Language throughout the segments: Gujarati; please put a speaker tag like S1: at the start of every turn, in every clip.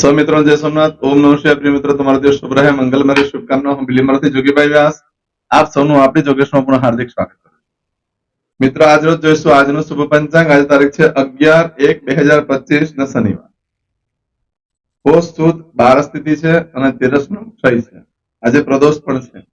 S1: સૌ મિત્રો, જય સોમનાથ. ઓમ નમઃ પ્રિય મિત્રો, તમારો દિવસ શુભ રહે. મંગલમય રહે શુભકામનાઓ. હું બિલીમરાથી જોગીભાઈ વ્યાસ આપ સૌનું આપણી જોગેશમાં પણ હાર્દિક સ્વાગત કરું મિત્રો, આજ રોજ જોઈશું આજનું શુભ પંચાંગ. આજે તારીખ છે અગિયાર એક બે હજાર પચીસ, ને શનિવાર. પોષ, સુદ, બાર સ્થિતિ છે અને તેરસ નો ક્ષય છે. આજે પ્રદોષ પણ છે.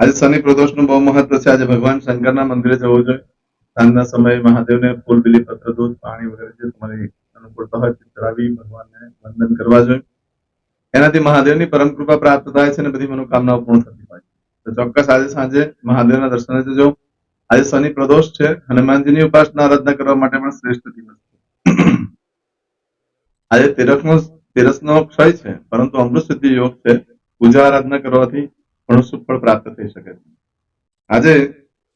S1: આજે શનિ પ્રદોષનું બહુ મહત્વ છે. આજે ભગવાન શંકરના મંદિરે જવું જોઈએ. સાંજના સમયે મહાદેવને ફૂલ બીલીપત્ર, દૂધ, પાણી વગેરે જે તમારી અનુકૂળતા હોય તે ભગવાનને વંદન કરવા જોઈએ. એનાથી મહાદેવની પરમ કૃપા પ્રાપ્ત થાય છે અને બધી મનોકામનાઓ પૂર્ણ થતી હોય તો ચોક્કસ આજે સાંજે મહાદેવના દર્શને જજો આજે શનિ પ્રદોષ છે. હનુમાનજીની ઉપાસના આરાધના કરવા માટે પણ શ્રેષ્ઠ દિવસ છે. આજે તેરસનો તેરસનો ક્ષય છે, પરંતુ અમૃત સિદ્ધિ યોગ છે. પૂજા આરાધના કરવાથી ઘણું સુફળ પ્રાપ્ત થઈ શકે છે. આજે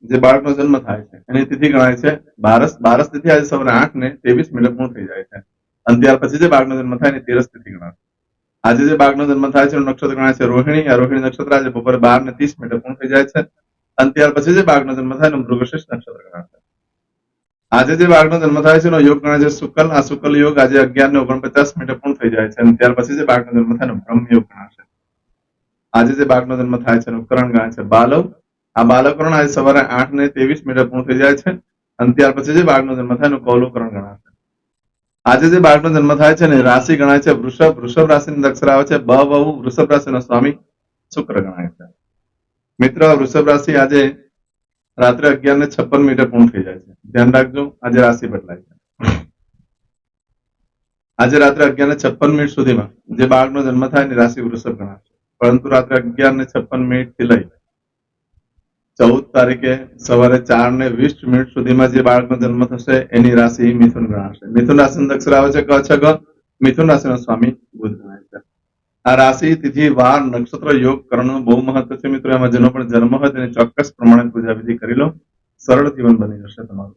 S1: જે બાળકનો જન્મ થાય છે. એની તિથિ ગણાય છે બારસ. બારસ તિથિ આજે સવારે આઠ ને ત્રેવીસ મિનિટ પૂર્ણ થઈ જાય છે. અને ત્યાર પછી જે બાળકનો જન્મ થાય એની તેરસ તિથિ ગણાય આજે જે બાળકનો જન્મ થાય છે એનું નક્ષત્ર ગણાય છે રોહિણી. આ રોહિણી નક્ષત્ર આજે બપોરે બાર ને ત્રીસ મિનિટે પૂર્ણ થઈ જાય છે. અને ત્યાર પછી જે બાળકનો જન્મ થાય એનું મૃગશીર્ષ નક્ષત્ર ગણાય છે. આજે જે બાળકનો જન્મ થાય છે એનો યોગ ગણાય છે શુકલ. આ શુકલ યોગ આજે અગિયાર ને ઓગણપચાસ મિનિટે પૂર્ણ થઈ જાય છે. અને ત્યાર પછી જે બાળકનો જન્મ થાય એનો બ્રહ્મ યોગ ગણાશે આજે જે બાળકનો જન્મ થાય છે એનું કરણ ગણાય છે. બાલવ. આ બાલકરણ આજે સવારે આઠ ને ત્રેવીસ મિનિટે પૂર્ણ થઈ જાય છે. અને ત્યાર પછી જે બાળકનો જન્મ થાય એનું કૌલોકરણ ગણાશે આજે જે બાળકનો જન્મ થાય છે ને રાશિ ગણાય છે. વૃષભ વૃષભ રાશિની અક્ષર આવે છે. બ બહુ વૃષભ રાશિનો સ્વામી શુક્ર ગણાય છે. મિત્ર, વૃષભ રાશિ આજે રાત્રે અગિયાર ને છપ્પન મિનિટે પૂર્ણ થઈ જાય છે. ધ્યાન રાખજો, આજે રાશિ બદલાય છે. આજે રાત્રે અગિયાર ને છપ્પન મિનિટ સુધીમાં જે બાળકનો જન્મ થાય એની રાશિ વૃષભ ગણાશે પરંતુ રાત્રે અગિયાર ને છપ્પન મિનિટથી લઈ ચૌદ તારીખે સવારે ચાર ને વીસ મિનિટ સુધીમાં જે બાળકનો જન્મ થશે, એની રાશિ મિથુન ગણાશે મિથુન રાશિ અક્ષર આવે છે ક મિથુન રાશિનો સ્વામી બુધ ગણાય છે. આ રાશિ, તિથિ, વાર, નક્ષત્ર, યોગ કરણનું બહુ મહત્વ છે મિત્રો. એમાં જેનો પણ જન્મ હોય તેને ચોક્કસ પ્રમાણે પૂજા વિધિ કરી લો. સરળ જીવન બની જશે તમારું.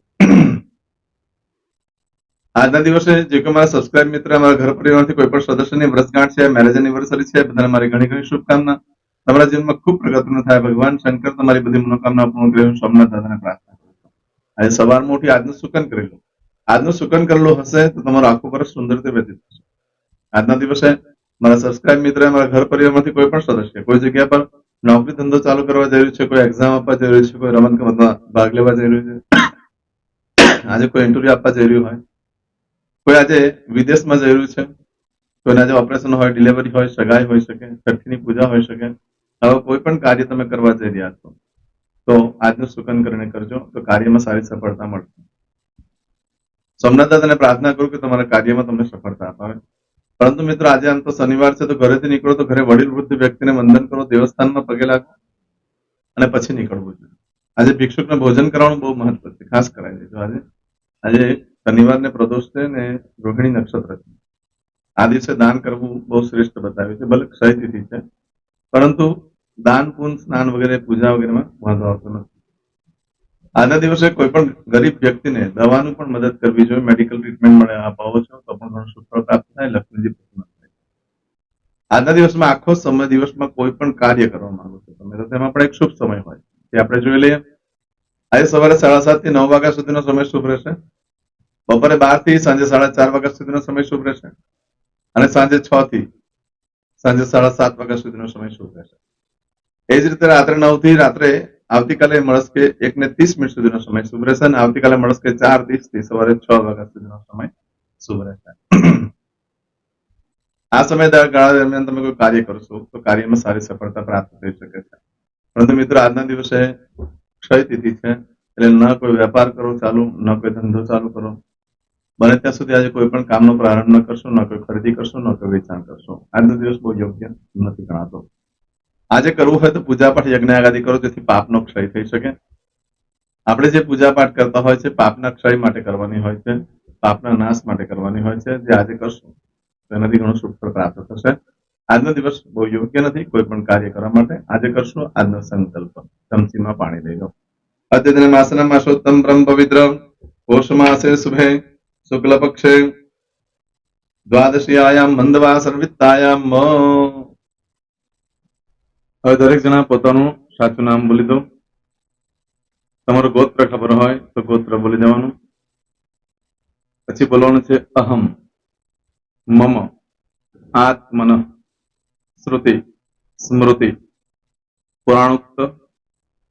S1: આજના દિવસે જે કોઈ મારા સબસ્ક્રાઇબ મિત્ર અમારા ઘર પરિવારથી કોઈ પણ સદસ્યની વર્ષગાંઠ છે મેરેજ એનિવર્સરી છે, બધાને મારી ઘણી ઘણી શુભકામના. તમારા જીવનમાં ખૂબ પ્રગતિનું થાય. ભગવાન શંકર તમારી બધી મનોકામના પૂર્ણ કરે હું સોમનાથ દાદાને પ્રાર્થના આજે સવારમાં ઉઠી આજનું સુકન કરી લો. આજનું સુકન કરેલું હશે તો તમારું આખું વર્ષ સુંદર રીતે વ્યતીત થશે. આજના દિવસે મારા સબસ્ક્રાઇબ મિત્ર, મારા ઘર પરિવારમાંથી કોઈ પણ સદસ્ય, કોઈ જગ્યા પર નોકરી ધંધો ચાલુ કરવા જઈ રહ્યું છે, કોઈ એક્ઝામ આપવા જઈ રહ્યું છે, કોઈ રમત ગમતમાં ભાગ લેવા જઈ રહ્યું છે, આજે કોઈ ઇન્ટરવ્યુ આપવા જઈ રહ્યું હોય, કોઈ આજે વિદેશમાં જઈ રહ્યું છે, કોઈને આજે ઓપરેશન હોય ડિલિવરી હોય, સગાઈ હોઈ શકે, છઠ્ઠીની પૂજા હોઈ શકે હવે કોઈ પણ કાર્ય તમે કરવા જઈ રહ્યા છો, તો આજનું સુકન કરીને કરજો, તો કાર્યમાં સારી સફળતા મળશે. સોમનાથ દાદાને પ્રાર્થના કરું કે તમારા કાર્યમાં તમને સફળતા અપાવે પરંતુ મિત્રો, આજે આમ તો શનિવાર છે, તો ઘરેથી નીકળો તો ઘરે વડીલ વૃદ્ધ વ્યક્તિને વંદન કરો, દેવસ્થાનમાં પગે લાગો અને પછી નીકળવું જોઈએ. આજે ભિક્ષુકને ભોજન કરવાનું બહુ મહત્વ છે, ખાસ કરાવી દેજો. આજે આજે શનિવારને પ્રદોષ છે ને રોહિણી નક્ષત્ર છે. આ દિવસે દાન કરવું બહુ શ્રેષ્ઠ બતાવ્યું છે, ભલે ક્ષય છે પરંતુ દાન, પૂન, સ્નાન વગેરે, પૂજા વગેરેમાં વાંધો આવતો નથી. આજના દિવસે કોઈ પણ ગરીબ વ્યક્તિને દવાનું પણ મદદ કરવી જોઈએ, મેડિકલ ટ્રીટમેન્ટ મળે અપાવો છો, તો પણ ઘણું સૂત્ર પ્રાપ્ત થાય, લક્ષ્મીજી પ્રસન્ન થાય. આજના દિવસમાં આખો સમય દિવસમાં કોઈ પણ કાર્ય કરવા માંગો છો. તમે તો તેમાં પણ એક શુભ સમય હોય. તે આપણે જોઈ લઈએ. આજે સવારે સાડા સાતથી નવ વાગ્યા સુધીનો સમય શુભ રહેશે. બપોરે બારથી સાંજે સાડા ચાર વાગ્યા સુધીનો સમય શુભ રહેશે. અને સાંજે છ થી સાંજે સાડા સાત વાગ્યા સુધીનો સમય શરૂ રહેશે એ જ રીતે રાત્રે નવથી રાત્રે આવતીકાલે મળસ્કે એક ને ત્રીસ મિનિટ સુધીનો સમય શુભ રહેશે અને આવતીકાલે મળસ્કે ચાર ત્રીસથી સવારે છ વાગ્યા સુધીનો સમય શુભ રહેશે. આ સમય ગાળા દરમિયાન તમે કોઈ કાર્ય કરશો તો કાર્યમાં સારી સફળતા પ્રાપ્ત થઈ શકે છે. પરંતુ મિત્રો, આજના દિવસે ક્ષય તિથિ છે, એટલે ન કોઈ વેપાર કરો ચાલુ, ન કોઈ ધંધો ચાલુ કરો. બને ત્યાં સુધી આજે કોઈ પણ કામનો પ્રારંભ ન કરશો, ન કોઈ ખરીદી કરશો, ન કોઈ વેચાણ કરશો. આજનો દિવસ બહુ યોગ્ય નથી ગણાતો. આજે કરવું હોય તો પૂજાપાઠ યજ્ઞ આગાદી કરો, જેથી પાપનો ક્ષય થઈ શકે. આપણે જે પૂજાપાઠ કરતા હોય છે, પાપના ક્ષય માટે કરવાની હોય છે, પાપના નાશ માટે કરવાની હોય છે, જે આજે કરશું, તો એનાથી ઘણું સુખફળ પ્રાપ્ત થશે. આજનો દિવસ બહુ યોગ્ય નથી, કોઈ પણ કાર્ય કરવા માટે. આજે કરશું, આજનો સંકલ્પ. ચમચીમાં પાણી લઈ લો. અદ્યતન માસના માસોત્તમ બ્રહ્મ પવિત્ર. પોષ માસે શુભે. પક્ષે દ્વાદશીયાયામ મંદવા સર્વિત્તાયામ હવે દરેક જણા પોતાનું સાચું નામ બોલી દો. તમારો ગોત્ર ખબર હોય તો ગોત્ર બોલી દેવાનું. પછી બોલવાનું છે અહમ, મમ, આત્મન, શ્રુતિ, સ્મૃતિ, પુરાણોક્ત,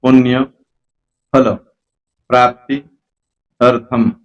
S1: પુણ્ય, ફલ, પ્રાપ્તિ, અર્થમ.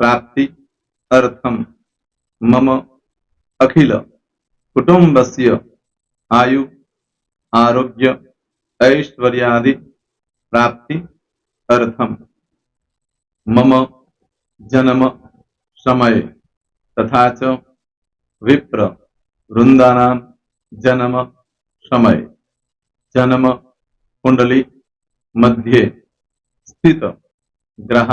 S1: प्राप्ति अर्थम। मम अखिल कुटुंब से आयु, आरोग्य, ऐश्वर्यादि प्राप्ति अर्थम। मम जन्म समय तथा च विप्र वृंदा जन्म समय। जन्म कुंडली मध्ये स्थित ग्रह